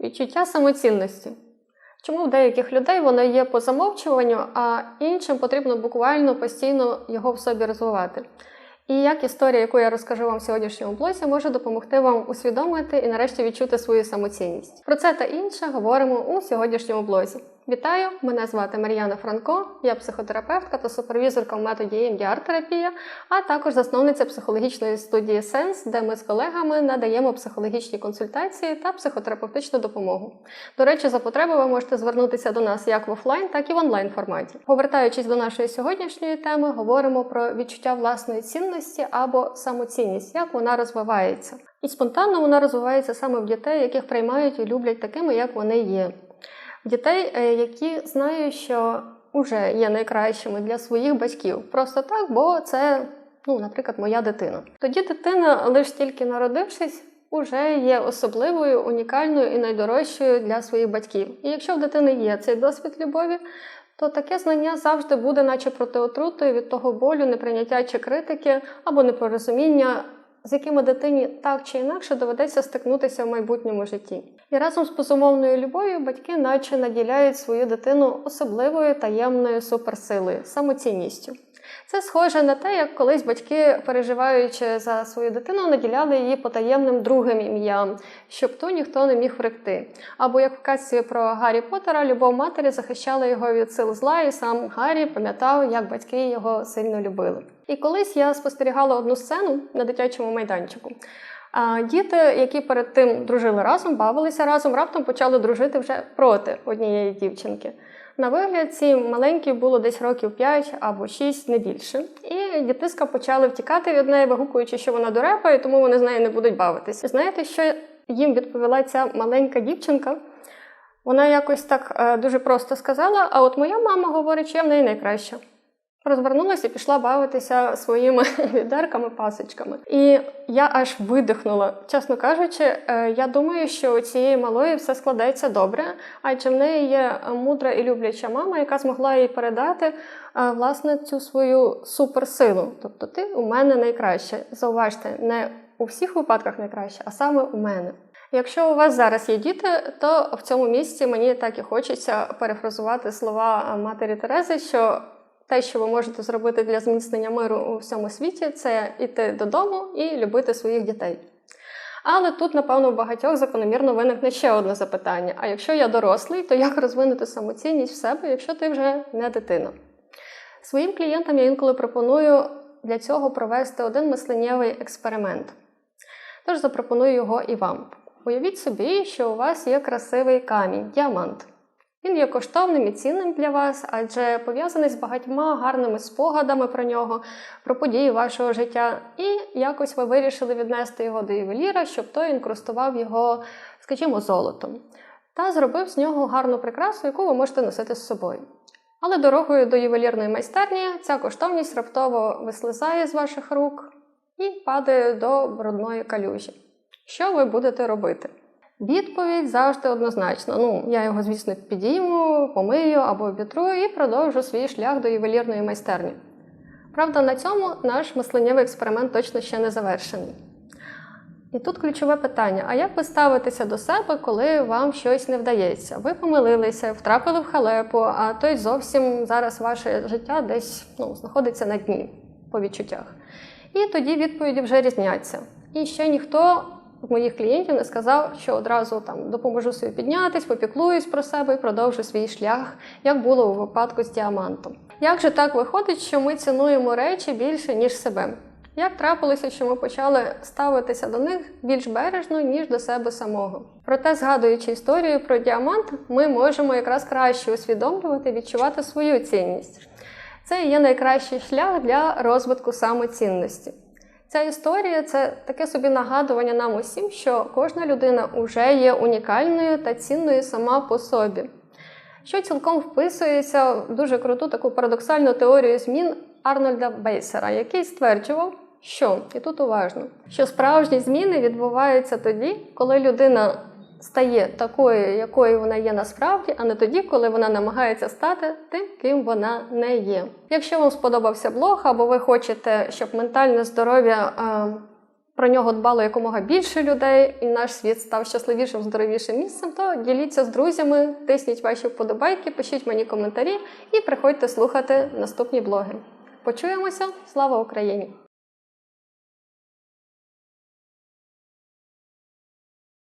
Відчуття самоцінності. Чому в деяких людей воно є по замовчуванню, а іншим потрібно буквально постійно його в собі розвивати. І як історія, яку я розкажу вам в сьогоднішньому блозі, може допомогти вам усвідомити і нарешті відчути свою самоцінність. Про це та інше говоримо у сьогоднішньому блозі. Вітаю! Мене звати Мар'яна Франко, я психотерапевтка та супервізорка в методі EMDR-терапія, а також засновниця психологічної студії Сенс, де ми з колегами надаємо психологічні консультації та психотерапевтичну допомогу. До речі, за потреби ви можете звернутися до нас як в офлайн, так і в онлайн форматі. Повертаючись до нашої сьогоднішньої теми, говоримо про відчуття власної цінності або самоцінність, як вона розвивається. І спонтанно вона розвивається саме в дітей, яких приймають і люблять такими, як вони є. Дітей, е, які знають, що вже є найкращими для своїх батьків. Просто так, бо це, ну, наприклад, моя дитина. Тоді дитина, лише тільки народившись, уже є особливою, унікальною і найдорожчою для своїх батьків. І якщо в дитини є цей досвід любові, то таке знання завжди буде, наче протиотрутою від того болю, неприйняття чи критики або непорозуміння, з якими дитині так чи інакше доведеться стикнутися в майбутньому житті. І разом з безумовною любов'ю батьки, наче наділяють свою дитину особливою таємною суперсилою, самоцінністю. Це схоже на те, як колись батьки, переживаючи за свою дитину, наділяли її потаємним другим ім'ям, щоб ту ніхто не міг вректи. Або як в казці про Гаррі Поттера, любов матері захищала його від сил зла, і сам Гаррі пам'ятав, як батьки його сильно любили. І колись я спостерігала одну сцену на дитячому майданчику. Діти, які перед тим дружили разом, бавилися разом, раптом почали дружити вже проти однієї дівчинки. На вигляд ці маленькі було десь років 5 або 6, не більше. І дітиська почали втікати від неї, вигукуючи, що вона дурепа, і тому вони з нею не будуть бавитися. Знаєте, що їм відповіла ця маленька дівчинка? Вона якось так е, дуже просто сказала: а от моя мама говорить, що я в неї найкраща. Розвернулася і пішла бавитися своїми відерками, пасочками. І я аж видихнула. Чесно кажучи, е, я думаю, що у цієї малої все складеться добре, адже в неї є мудра і любляча мама, яка змогла їй передати е, власне цю свою суперсилу. Тобто, ти у мене найкраще. Зауважте, не у всіх випадках найкраще, а саме у мене. Якщо у вас зараз є діти, то в цьому місці мені так і хочеться перефразувати слова матері Терези, що те, що ви можете зробити для зміцнення миру у всьому світі, це йти додому і любити своїх дітей. Але тут, напевно, у багатьох закономірно виникне ще одне запитання: а якщо я дорослий, то як розвинути самоцінність в себе, якщо ти вже не дитина? Своїм клієнтам я інколи пропоную для цього провести один мисленнєвий експеримент. Тож запропоную його і вам. Уявіть собі, що у вас є красивий камінь, діамант. Він є коштовним і цінним для вас, адже пов'язаний з багатьма гарними спогадами про нього, про події вашого життя. І якось ви вирішили віднести його до ювеліра, щоб той інкрустував його, скажімо, золотом, та зробив з нього гарну прикрасу, яку ви можете носити з собою. Але дорогою до ювелірної майстерні ця коштовність раптово вислизає з ваших рук і падає до брудної калюжі. Що ви будете робити? Відповідь завжди однозначна. Ну, я його, звісно, підійму, помию або обітрую і продовжу свій шлях до ювелірної майстерні. Правда, на цьому наш мисленнєвий експеримент точно ще не завершений. І тут ключове питання: а як ви ставитеся до себе, коли вам щось не вдається? Ви помилилися, втрапили в халепу, а то й зовсім зараз ваше життя десь ну, знаходиться на дні по відчуттях. І тоді відповіді вже різняться. І ще ніхто моїх клієнтів не сказав, що одразу там допоможу собі піднятись, попіклуюсь про себе і продовжу свій шлях, як було у випадку з діамантом. Як же так виходить, що ми цінуємо речі більше, ніж себе? Як трапилося, що ми почали ставитися до них більш бережно, ніж до себе самого? Проте, згадуючи історію про діамант, ми можемо якраз краще усвідомлювати, відчувати свою цінність. Це є найкращий шлях для розвитку самоцінності. Ця історія це таке собі нагадування нам усім, що кожна людина вже є унікальною та цінною сама по собі, що цілком вписується в дуже круту таку парадоксальну теорію змін Арнольда Бейсера, який стверджував, що і тут уважно, що справжні зміни відбуваються тоді, коли людина стає такою, якою вона є насправді, а не тоді, коли вона намагається стати тим, ким вона не є. Якщо вам сподобався блог, або ви хочете, щоб ментальне здоров'я е, про нього дбало якомога більше людей, і наш світ став щасливішим, здоровішим місцем, то діліться з друзями, тисніть ваші вподобайки, пишіть мені коментарі і приходьте слухати наступні блоги. Почуємося! Слава Україні!